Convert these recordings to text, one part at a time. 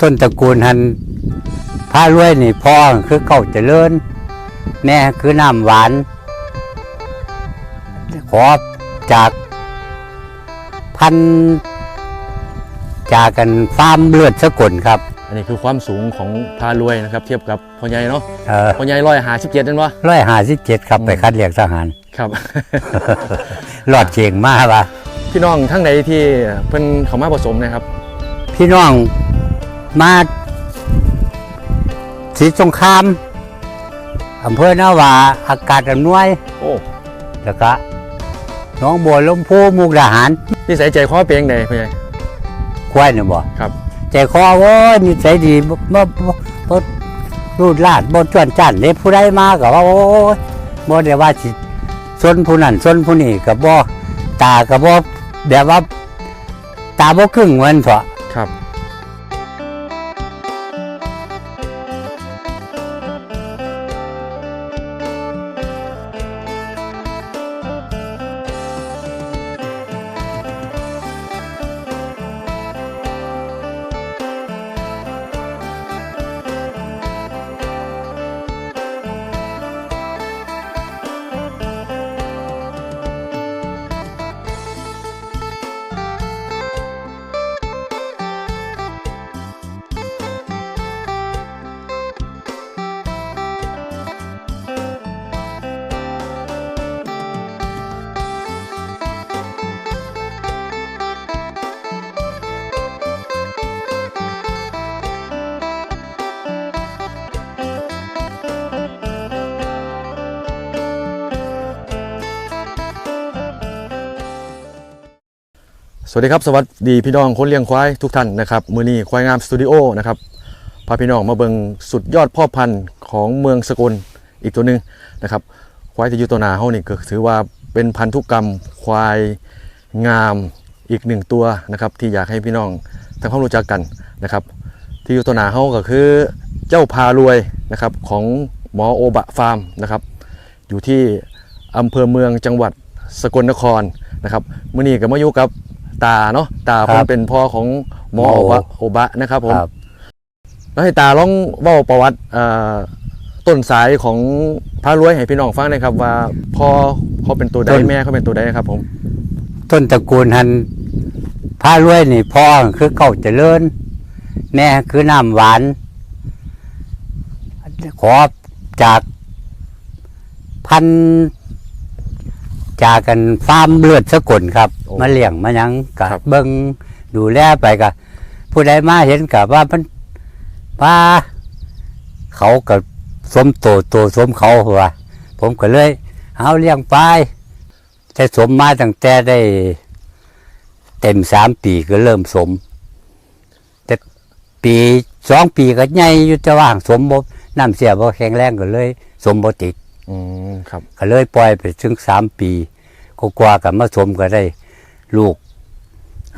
ต้นตระกูลหันพารวยนี่พ่อคือเก่าเจริญแม่คือน้ำหวาน ขอจากพันจากกันฟาร์มเลือดสกุลครับ อันนี้คือความสูงของพารวยนะครับ เทียบกับพ่อใหญ่เนาะเออพ่อใหญ่ร้อยหาสิบเจ็ดนั่นวะร้อยห้าสิบเจ็ดครับอืมไปคัดเรียกทหาร ครับรอดเชียงมาปะพี่น้องทั้งใดที่เพิ่นเขามาผสมนะครับ พี่น้อง มาสีสงครามอำเภอนาว่าอากาศอำนวย โอ้แล้วก็หน้องบัวลำพูมุกดาหารนิสัยใจคอเปียงใดพ่อใหญ่ ควายเนี่ยบ่ครับ ใจคอโว้ยนิสัยดีบ่บ่บ่บ่รูดลาดบ่จวนจันเด้ผู้ใดมาก็ว่าโอ้ยบ่ได้ว่าสิซนผู้นั้นซนผู้นี้ก็บ่ตาก็บ่แบบว่า ตาบ่ครึ่งเหมือนเถาะครับ สวัสดีครับสวัสดีพี่น้องคนเลี้ยงควายทุกท่านนะครับมือนี้ควายงามสตูดิโอนะครับพาพี่น้องมาเบิงสุดยอดพ่อพันธุ์ของเมืองสกลอีกตัวหนึ่งนะครับ ควายที่อยู่ตัวนาเฮานี่ก็ถือว่าเป็นพันธุกรรมควายงามอีกหนึ่งตัวนะครับ ที่อยากให้พี่น้องทำความรู้จักกันนะครับ ที่อยู่ตัวนาเฮาก็คือเจ้าพารวยนะครับของหมอโอบะฟาร์มนะครับ อยู่ที่อำเภอเมืองจังหวัดสกลนครนะครับมื่อนี้ก็มาอยู่กับ ตาเนาะตาครัเพิ่บนเป็นพ่อของหมอหมอโอโอบะโอบะนะครับผมครับ แล้วให้ตาลองเว้าประวัติเอ่อต้นสายของพระรวยให้พี่น้องฟังหนะครับ ว่าพ่อเขาเป็นตัวใดแม่เขาเป็นตัวใดครับ ผมต้นตระกูลหันพารวยนี่พ่อคือเก่าเจริญ แม่คือน้ำหวาน ขอจากพัน จากกันฟาร์มเลือดสกุลครับ โอ้มาเลี้ยงมาหยังกับครับ เบิงดูแลไปกับผู้ใดมาเห็นกับว่ามันว่าเขากับสมโตโตสมเขาว่าผมก็เลยเอาเลี้ยงไปแต่สมมาตั้งแต่ได้ เต็มสามปีก็เริ่มสม แต่ปีสองปีก็ใหญ่อยู่แต่ว่างสมบน้ำเสียบ่แข็งแรงก็เลย สมบ่ติด อืมครับ ก็เลยปล่อยไปถึงสามปีก็กว่ากับมาสมก็ได้ ลูก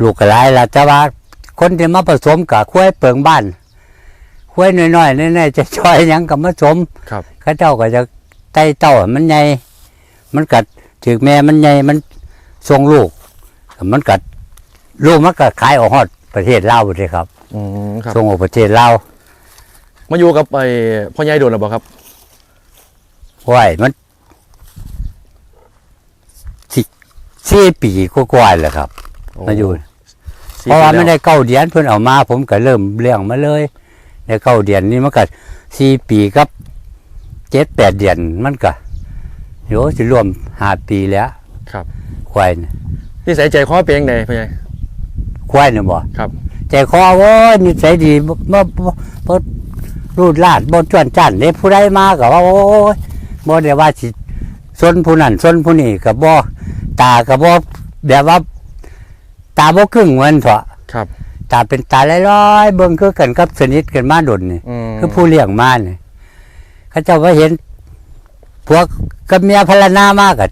ลูกก็หลายละแต่ว่าคนที่มาผสมกับคุ้ยเปิงบ้านคุ้ยน้อยๆแน่ๆจะช่อยหยังกับมาสมครับเข้าเจ้าก็จะไต่เต้าให้มันใหญ่มันกัดถึกแม่มันใหญ่มันทรงลูกมันกัดลูกมันก็ขายออกฮอดประเทศลาวเลยครับอืมครับ ส่งออกประเทศลาวมาอยู่กับไอ้พ่อใหญ่โดนหรือเปล่าครับ ไว้มันสี่สี่ปีก็กว่าๆแหละครับมาอยู่สี่เพราะว่าปีไม่แล้วได้เก้าเดือนเพิ่นเอามา ผมก็เริ่มเลี้ยงมาเลยในเก้าเดือนนี้มันก็สี่ปีกับเจ็ดแปดเดือนมันก็โยสิรวมห้าปีแล้วครับควายน่ะนิสัยใจคอเปียงใดพ่อใหญ่ควายเนี่ยบ่ครับ ใจคอโว้ยนิสัยดีบ่บ่บ่บ่รูดลาดบ่จวนจันเด้ผู้ใดมาก็ว่าโอ้ย บ่ได้ว่าสิซนผู้นั้นซนผู้นี้ก็บ่ตาก็บ่แบบว่า ตาบ่ครึ่งเหมือนเถาะครับ ตาเป็นตาลอยๆเบิ่งคือกันกับสนิทกันมาดนนี่อืมคือผู้เลี้ยงมานี่เขาเจ้าว่าเห็นผัวกับเมียพรรณนามากอะ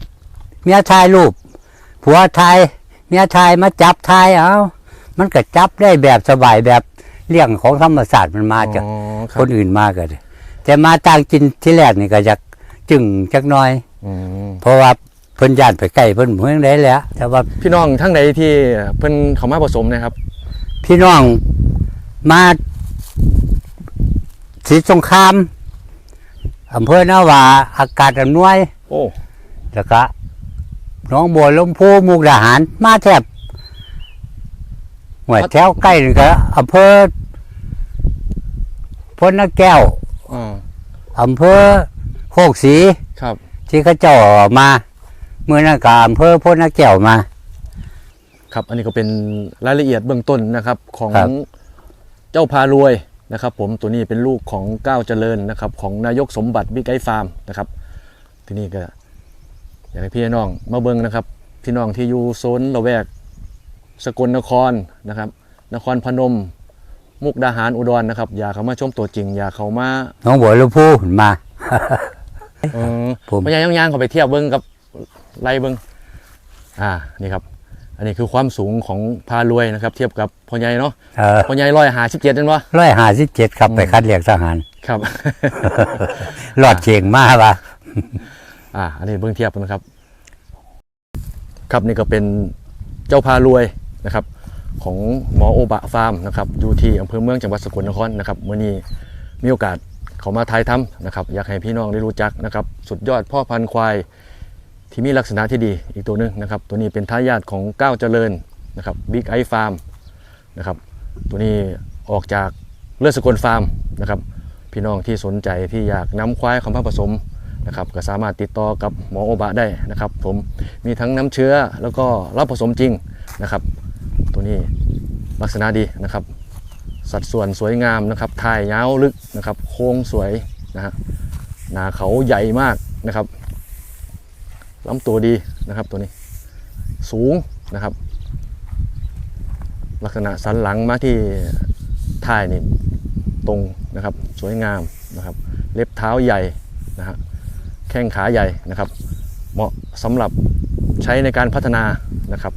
เมียถ่ายรูปผัวถ่ายเมียถ่ายมาจับถ่ายเอามันก็จับได้แบบสบายแบบเลี้ยงของธรรมศาสตร์มันมาจากอ๋อครัคบนอื่นมากกันแต่มาต่างจินที่แรกนี่ก็จะ จึงจักหน้อย อืมเพราะว่าเพิ่นย่านไปใกล้เพิ่นเมืองได้แหล้ว แต่ว่าพี่น้องทั้งใดที่เพิ่นเขามาผสมนะครับ พี่น้องมาศรีสงครามอำเภอนาว่าอากาศอำนวย โอ้แล้วก็หน้องบัวลำพูมุกดาหาร มาแทบหัวแถวใกล้นี่ก็อำเภอพนนาแก้ว อ่าอำเภอโคกศรีครับ ที่เขาเจ้าออกมาเมื่อนั้นก็อำเภอพนนาแก้วมา ครับ อันนี้ก็เป็นรายละเอียดเบื้องต้นนะครับ ของครับ เจ้าพารวยนะครับ ผมตัวนี้เป็นลูกของก้าวเจริญนะครับ ของนายกสมบัติบิ๊กไอฟาร์มนะครับ ที่นี่ก็อยากให้พี่น้องมาเบิ่งนะครับ พี่น้องที่อยู่โซนละแวก สกลนครนะครับ นครพนม มุกดาหารอุดรนะครับ อยากเขามาชมตัวจริง อยากเขามาหน้องบัวลำพูมาเออผมพยายามย่างเขาไปเทียบเบิ้งกับไล่เบิ้งอ่านี่ครับ อันนี้คือความสูงของพารวยนะครับ เทียบกับพ่อใหญ่เนาะเออพ่อใหญ่ร้อยหาสิบเจ็ดนั่นวะร้อยห้าสิบเจ็ดครับอืมไปคัดเรียกทหารครับรอดเชียงมาว่ะ อ่า อันนี้เบื้องเทียบนะครับ ครับนี่ก็เป็นเจ้าพารวยนะครับ ของหมอโอบะฟาร์มนะครับอยู่ที่อำเภอเมืองจังหวัดสกลนครนะครับเมื่อนี้มีโอกาส เขามาทายทำนะครับอยากให้พี่น้องได้รู้จักนะครับสุดยอดพ่อพันธุ์ควายที่มีลักษณะที่ดีอีกตัวหนึงนะครับตัวนี้เป็นทายาทของก้าวเจริญนะครับบิ๊กไอฟาร์มนะครับตัวนี้ออกจากเลือดสกลฟาร์มนะครับพี่น้องที่สนใจที่อยากนำควายของมาผสมนะครับก็สามารถติดต่อกับหมอโอบะได้นะครับ ผมมีทั้งน้ำเชื้อแล้วก็รับผสมจริงนะครับ ตัวนี้ลักษณะดีนะครับ สัดส่วนสวยงามนะครับถ่ายยาวลึกนะครับ โค้งสวยนะฮะหนาเขาใหญ่มากนะครับลำตัวดีนะครับตัวนี้ สูงนะครับ ลักษณะสันหลังมาที่ท้ายนี่ตรงนะครับสวยงามนะครับ เล็บเท้าใหญ่นะฮะแข้งขาใหญ่นะครับ เหมาะสำหรับใช้ในการพัฒนานะครับ